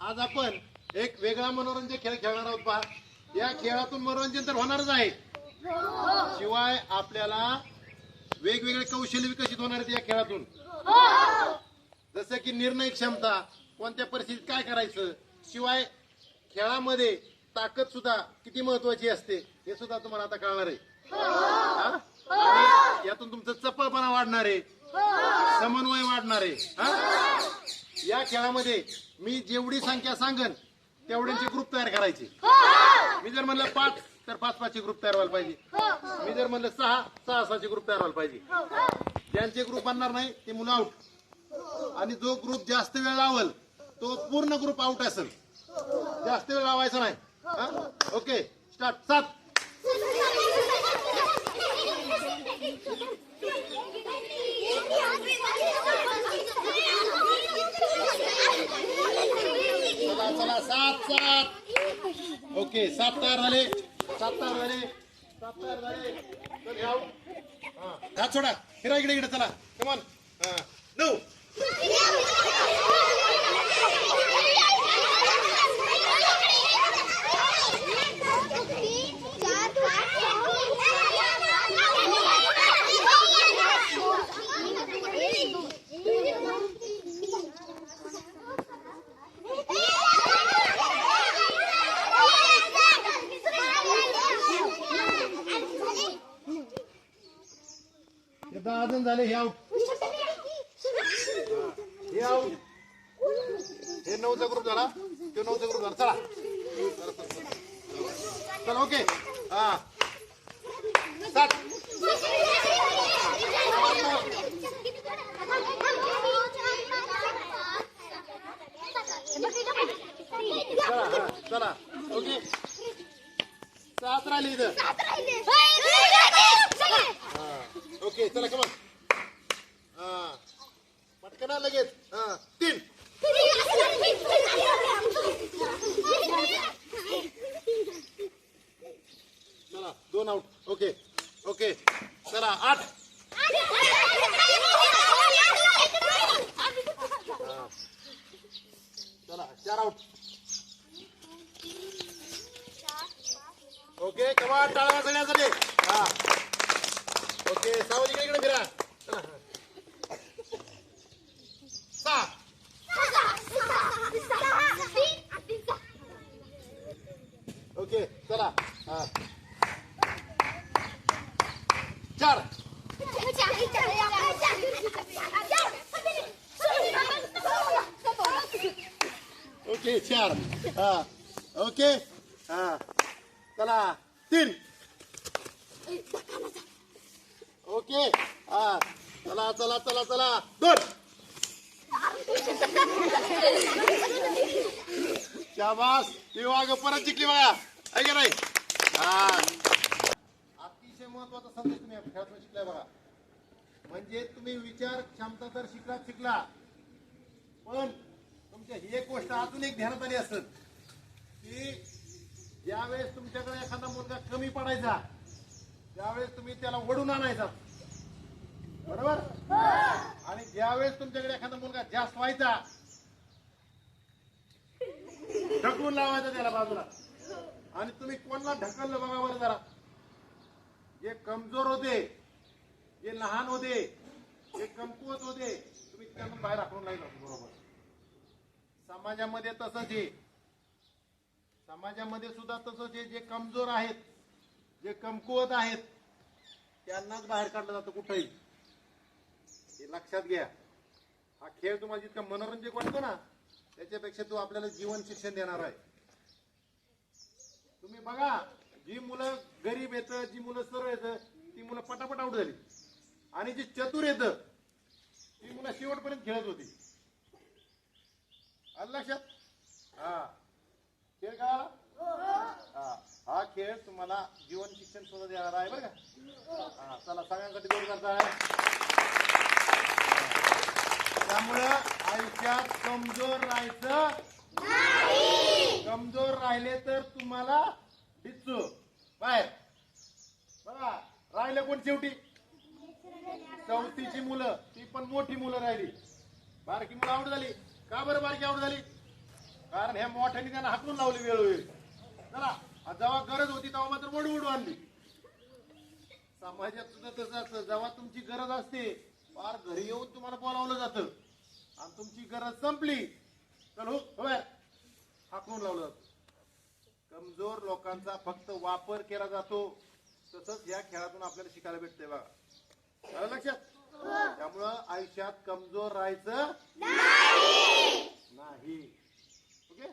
आज आपण एक वेगळा मनोरंजन खेळ खेळणार आहोत पहा. या खेळातून मनोरंजन तर होणारच आहे. शिवाय आपल्याला वेगवेगळे कौशल्य विकसित होणार आहेत या खेळातून. जसं की निर्णय क्षमता कोणत्या परिस्थितीत काय करायचं शिवाय खेळामध्ये ताकद सुद्धा किती महत्वाची असते हे सुद्धा तुम्हाला आता कळणार आहे. हा? यातून तुमचं चपळपणा वाढणार आहे. समन्वय वाढणार आहे. हा? या खेळामध्ये मी जेवढी संख्या सांगन तेवढ्यांचे ग्रुप तयार करायचे. मी जर म्हणलं पाच तर पाच पाचचे ग्रुप तयार व्हायला पाहिजे. मी जर म्हणलं सहा सहा सहाचे ग्रुप तयार व्हायला पाहिजे. ज्यांचे ग्रुप बनणार नाही ते मुलं आउट आणि जो ग्रुप जास्त वेळ लावल तो पूर्ण ग्रुप आउट असेल. जास्त वेळ लावायचा नाही. हा? ओके स्टार्ट सात. सात ओके सात तयार झाले. सात तयार झाले. सात तयार झाले. तर घ्या हा हात सोडा. फिरा इकडे इकडे चला. कमान हा. नऊ दहा जण झाले हे आऊट हे आऊट हे नऊचा ग्रुप झाला. तो नऊचा ग्रुप झाला. चला. चला, ओके हा. सात. चला चला. ओके सात राहिले इथं. ओके चला कमान हा. पटकन लगेच. हा तीन. चला दोन आउट ओके ओके. चला आठ चला चार आउट ओके कमान टाळा सगळ्यांसाठी हा ओके सावली इकडे इकडे फिरा चला हा. सहा ओके चला. हा. चार. ओके चार. हा. ओके. हा. चला. तीन. ओके. हा. चला चला चला चला. दोन. शाबास. ती वाघ परत जिंकली बघा. का नाही अतिशय महत्त्वाचा संदेश तुम्ही खेळातून शिकलाय बघा. म्हणजे तुम्ही विचार क्षमता तर शिकला शिकला. पण तुमच्या ही एक गोष्ट अजून एक ध्यानात आली असत की ज्यावेळेस तुमच्याकडे एखादा मुलगा कमी पडायचा त्यावेळेस तुम्ही त्याला वडून आणायचा. बरोबर? आणि ज्यावेळेस तुमच्याकडे एखादा मुलगा जास्त व्हायचा ढकलून लावायचा त्याला बाजूला. आणि तुम्ही कोणाला ढकललं बघा बरं जरा. जे कमजोर होते जे लहान होते जे कमकुवत होते तुम्ही त्यांना बाहेर हाकलून लागला बरोबर. समाजामध्ये तसंच आहे. समाजामध्ये सुद्धा तसंच आहे. जे कमजोर आहेत जे कमकुवत आहेत त्यांनाच बाहेर काढलं जातं कुठंही. हे लक्षात घ्या. हा खेळ तुम्हाला जितका मनोरंजक वाटतो ना त्याच्यापेक्षा तो आपल्याला जीवन शिक्षण देणार आहे. तुम्ही बघा जी मुलं गरीब येत जी मुलं सरळ येत ती मुलं पटापट आउट झाली. आणि जी चतुर येत ती मुलं शेवटपर्यंत खेळत होती. आलं लक्षात? हा. खेळ का? हा. हा खेळ तुम्हाला जीवन शिक्षण सुद्धा देणार आहे बरं का? हा चला सगळ्यांसाठी जोर करता आहे त्यामुळं आयुष्यात कमजोर राहायचं कमजोर राहिले तर तुम्हाला डिच्चू बाहेर. बघा राहिलं कोण शेवटी? चौथीची मुलं. ती पण मोठी मुलं राहिली. बारकी मुलं आवड झाली. का बरं बारकी आवड झाली? कारण ह्या मोठ्याने त्यांना हाकून लावली वेळोवेळी चला जेव्हा गरज होती तेव्हा मात्र वडू उडू आणली. समाजात सुद्धा तसं असतं. जेव्हा तुमची गरज असते फार घरी येऊन तुम्हाला बोलावलं जातं. आणि तुमची गरज संपली. चल हो हो बाहेर. हाकलून लावलं. जातं कमजोर लोकांचा फक्त वापर केला जातो. तसंच या खेळातून आपल्याला शिकायला भेटतंय बघा. आलं लक्षात? त्यामुळं आयुष्यात कमजोर राहायचं नाही. ओके?